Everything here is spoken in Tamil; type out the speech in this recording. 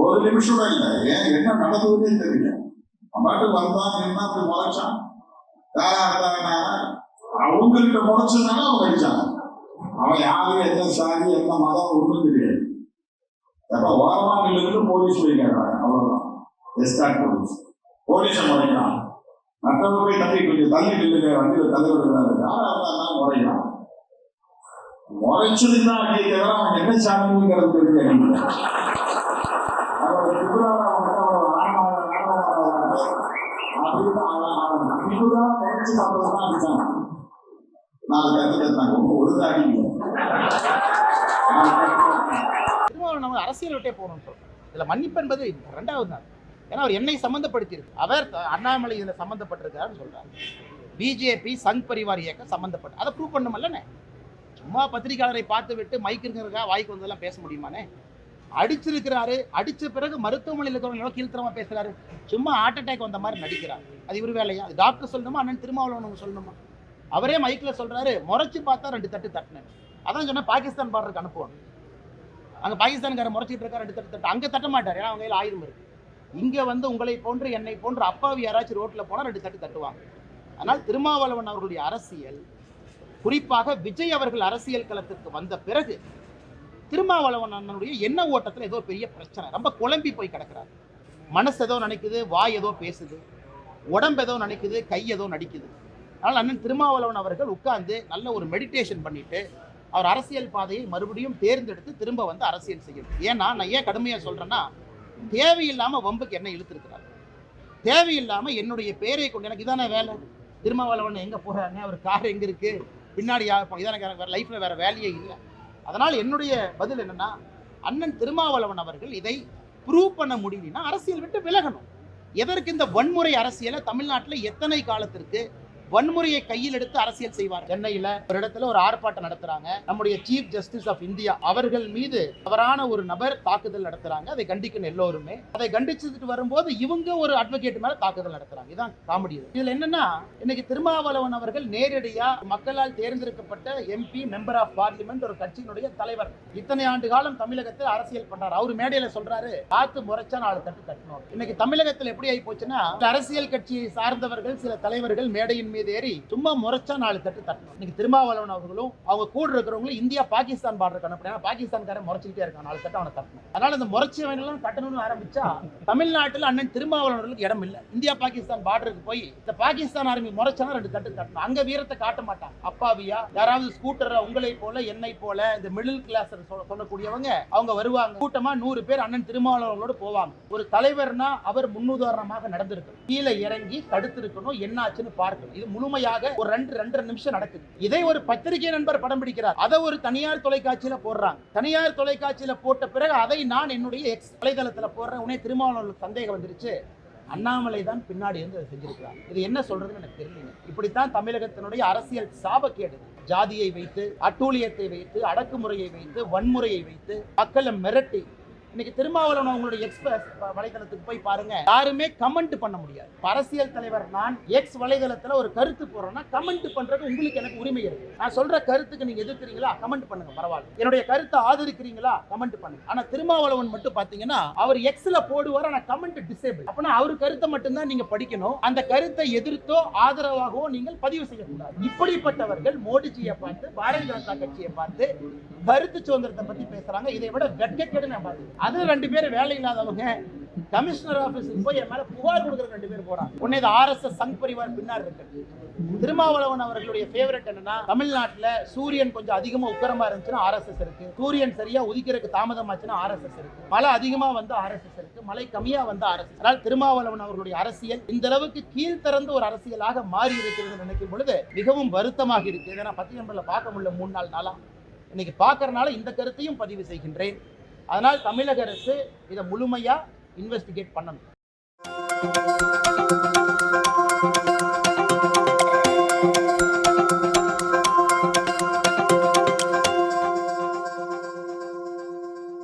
ஒரு நிமிஷம் இல்லை. ஏன்? என்ன நடந்ததுன்னே தெரியல. அம்மாட்டு பாட்டு வந்தான் என்ன அப்படி முளைச்சான்? அவங்கள்ட்ட முளைச்சதுனால அவன் அடிச்சான். அவன் யாரு என்ன சாதி என்ன மதம் ஒன்றும் தெரியாது. அப்ப ஓரமா இருந்து போலீஸ் போய் கேட்கறாங்க அவ்வளவுதான். எஸ்டாட் போலீஸ். போலீஸை முறைக்கிறான் மற்றவங்க போய் தள்ளி கொஞ்சம் தள்ளி நில்லுங்க வண்டியில தலைவர் யாரா இருந்தாலும் முறைக்கிறான் முறைச்சதுதான் தான் தவிர அவன் என்ன சாமிங்கிறது தெரியல அப்படின்னு நாலு நம்ம அரசியல் விட்டே போகணும் இதுல மன்னிப்பு என்பது ரெண்டாவது தான் ஏன்னா அவர் என்னை சம்மந்தப்படுத்தியிருக்கு அவர் அண்ணாமலை இதில் சம்மந்தப்பட்டிருக்காருன்னு சொல்கிறார் பிஜேபி சங் பரிவார் இயக்கம் சம்மந்தப்பட்டு அதை ப்ரூவ் பண்ணமல்லண்ணே சும்மா பத்திரிகையாளரை பார்த்து விட்டு மைக் இருக்கிறதா வாய்க்கு வந்ததெல்லாம் பேச முடியுமாண்ணே? அடிச்சிருக்கிறாரு. அடிச்ச பிறகு மருத்துவமனையில் இருக்கிறவங்க கீழ்த்தரமா பேசுறாரு? சும்மா ஹார்ட் அட்டாக் வந்த மாதிரி நடிக்கிறார். அது இவர் வேலையா? அது டாக்டர் சொல்லணுமா? அண்ணன் திருமாவளவன் சொல்லணுமா? அவரே மைக்கில் சொல்றாரு முறைச்சு பார்த்தா ரெண்டு தட்டு தட்டினேன். அதான் சொன்னா பாகிஸ்தான் பார்டருக்கு அனுப்புவாங்க அங்க பாகிஸ்தான்கார முறைச்சிட்டு இருக்கா ரெண்டு தட்டு தட்டு. அங்க தட்ட மாட்டார் ஏன்னா அவங்க கையில் ஆயுதம் இருக்கு. இங்கே வந்து உங்களை போன்று என்னை போன்று அப்பாவி யாராச்சும் ரோட்ல போனால் ரெண்டு தட்டு தட்டுவாங்க. ஆனால் திருமாவளவன் அவர்களுடைய அரசியல் குறிப்பாக விஜய் அவர்கள் அரசியல் களத்திற்கு வந்த பிறகு திருமாவளவன் அண்ணனுடைய எண்ண ஓட்டத்தில் ஏதோ பெரிய பிரச்சனை. ரொம்ப குழம்பி போய் கிடக்கிறார். மனசு ஏதோ நினைக்குது வாய் ஏதோ பேசுது உடம்பு ஏதோ நினைக்குது கை ஏதோ நடிக்குது. அதனால் அண்ணன் திருமாவளவன் அவர்கள் உட்கார்ந்து நல்ல ஒரு மெடிடேஷன் பண்ணிட்டு அவர் அரசியல் பாதையை மறுபடியும் தேர்ந்தெடுத்து திரும்ப வந்து அரசியல் செய்யணும். ஏன்னா நான் ஏன் கடுமையாக சொல்கிறேன்னா தேவையில்லாமல் வம்புக்கு என்ன இழுத்துருக்கிறார். தேவையில்லாமல் என்னுடைய பேரை கொண்டு எனக்கு இதான வேலை? திருமாவளவன் எங்கே போகிறாங்க அவர் கார் எங்கே இருக்குது பின்னாடி யார் இதான வேறு லைஃப்பில் வேறு வேலையே இல்லை. அதனால் என்னுடைய பதில் என்னன்னா அண்ணன் திருமாவளவன் அவர்கள் இதை ப்ரூவ் பண்ண முடியலன்னா அரசியல் விட்டு விலகணும். எதற்கு இந்த வன்முறை அரசியலை தமிழ்நாட்டில் எத்தனை காலத்திற்கு வன்முறையை கையில் எடுத்து அரசியல் செய்வார் சென்னையில ஒரு இடத்துல ஒரு ஆர்ப்பாட்டம் நடத்துறாங்க. நம்முடைய சீஃப் ஜஸ்டிஸ் ஆஃப் இந்தியா அவர்கள் மீது தவறான ஒரு நபர் தாக்குதல் நடத்துறாங்க. அதை கண்டிக்கணும் எல்லோருமே. அதை கண்டிச்சுட்டு வரும்போது இவங்க ஒரு அட்வொகேட் மேல தாக்குதல் நடத்துறாங்க. இதுதான் காமெடி இதுல என்னன்னா இன்னைக்கு திருமாவளவன் அவர்கள் நேரடியா மக்களால் தேர்ந்தெடுக்கப்பட்ட எம்பி மெம்பர் ஆஃப் பார்லிமெண்ட் ஒரு கட்சியினுடைய தலைவர். இத்தனை ஆண்டு காலம் தமிழகத்தில் அரசியல் பண்றாரு. அவர் மேடையில சொல்றாரு காத்து முறைச்சா நாலு தட்டு கட்டணும். இன்னைக்கு தமிழகத்தில் எப்படி ஆகி போச்சுன்னா அரசியல் கட்சியை சார்ந்தவர்கள் சில தலைவர்கள் மேடையின் மீது ஏறி சும்மா முறைச்சா நாலு தட்டு தட்டணும். இன்னைக்கு திருமாவளவன் அவர்களும் அவங்க கூட இருக்கிறவங்களும் இந்தியா பாகிஸ்தான் பார்டர் அனுப்புறாங்க பாகிஸ்தான்காரன் முறைச்சிக்கிட்டே இருக்கான். நாலு தட்டு அவனை தட்டணும். அதனால இந்த முறைச்சவன் தட்டணும்னு ஆரம்பிச்சா தமிழ்நாட்டில் அண்ணன் திருமாவளவர்களுக்கு இடம் இல்லை. இந்தியா பாகிஸ்தான் பார்டருக்கு போய் இந்த பாகிஸ்தான் ஆர்மி முறைச்சானா ரெண்டு தட்டு தட்டணும். அங்க வீரத்தை காட்ட மாட்டான். அப்பாவியா யாராவது ஸ்கூட்டர் உங்களை போல என்னை போல இந்த மிடில் கிளாஸ் சொல்லக்கூடியவங்க அவங்க வருவாங்க. கூட்டமா நூறு பேர் அண்ணன் திருமாவளவர்களோடு போவாங்க. ஒரு தலைவர்னா அவர் முன்னுதாரணமாக நடந்திருக்கணும். கீழே இறங்கி தடுத்திருக்கணும். என்ன ஆச்சுன்னு பார்க்கணும். இது முழுமையாக ஒரு ரெண்டு ரெண்டரை நிமிஷம் நடக்குது. இதை ஒரு பத்திரிகை நண்பர் படம் பிடிக்கிறார். அதை ஒரு தனியார் தொலைக்காட்சியில போடுறாங்க. தனியார் தொலைக்காட்சியில போட்ட பிறகு அதை நான் என்னுடைய எக்ஸ் வலைதளத்துல போடுறேன். உனே திருமாவளவர்களுக்கு சந்தேகம் வந்துருச்சு. அண்ணாமலை தான் பின்னாடி இருந்து அதை செஞ்சிருக்கிறார். இது என்ன சொல்றதுன்னு எனக்கு தெரியல இப்படித்தான் தமிழகத்தினுடைய அரசியல் சாபக்கேடு ஜாதியை வைத்து அட்டூழியத்தை வைத்து அடக்குமுறையை வைத்து வன்முறையை வைத்து மக்களை மிரட்டி இன்னைக்கு திருமாவளவன் அவங்களுடைய எக்ஸ்பிரஸ் வலைதளத்துக்கு போய் பாருங்க. யாருமே கமெண்ட் பண்ண முடியாது. அரசியல் தலைவர் நான் எக்ஸ் வலைதளத்துல ஒரு கருத்து போடுறேன்னா கமெண்ட் பண்றது உங்களுக்கு எனக்கு உரிமை இருக்கு. நான் சொல்ற கருத்துக்கு நீங்க எதிர்க்கிறீங்களா? கமெண்ட் பண்ணுங்க பரவாயில்ல. என்னுடைய கருத்தை ஆதரிக்கிறீங்களா? கமெண்ட் பண்ணுங்க. ஆனா திருமாவளவன் மட்டும் பாத்தீங்கன்னா அவர் எக்ஸ்ல போடுவார் ஆனா கமெண்ட் டிசேபிள் அப்படின்னா அவர் கருத்தை மட்டும்தான் நீங்க படிக்கணும். அந்த கருத்தை எதிர்த்தோ ஆதரவாகவோ நீங்கள் பதிவு செய்யக்கூடாது. இப்படிப்பட்டவர்கள் மோடிஜியை பார்த்து பாரதிய ஜனதா கட்சியை பார்த்து கருத்து சுதந்திரத்தை பத்தி பேசுறாங்க. இதை விட வெட்கக்கேடு நான் பார்த்தேன் அது ரெண்டு பேரும் வேலை இல்லாதவங்க கமிஷனர் ஆஃபீஸுக்கு போய் என் மேலே புகார் கொடுக்குற ரெண்டு பேர் போறாங்க. உடனே இது ஆர்எஸ்எஸ் சங் பரிவார் பின்னாடி இருக்கு. திருமாவளவன் அவர்களுடைய ஃபேவரட் என்னன்னா தமிழ்நாட்டில் சூரியன் கொஞ்சம் அதிகமாக உக்கரமா இருந்துச்சுன்னா ஆர்எஸ்எஸ் இருக்கு. சூரியன் சரியா உதிக்கிறதுக்கு தாமதமாச்சுன்னா ஆர்எஸ்எஸ் இருக்கு. மழை அதிகமாக வந்து ஆர்எஸ்எஸ் இருக்கு. மழை கம்மியாக வந்து ஆர்எஸ்எஸ். அதனால் திருமாவளவன் அவர்களுடைய அரசியல் இந்த அளவுக்கு கீழ்த்திறந்த ஒரு அரசியலாக மாறி இருக்கிறது நினைக்கும் பொழுது மிகவும் வருத்தமாக இருக்கு. ஏன்னா பத்தி நம்பர்ல பார்க்க முடியல மூணு நாள் நாளா. இன்னைக்கு பார்க்கறனால இந்த கருத்தையும் பதிவு செய்கின்றேன். அதனால் தமிழக அரசு இதை முழுமையாக இன்வெஸ்டிகேட் பண்ணணும்.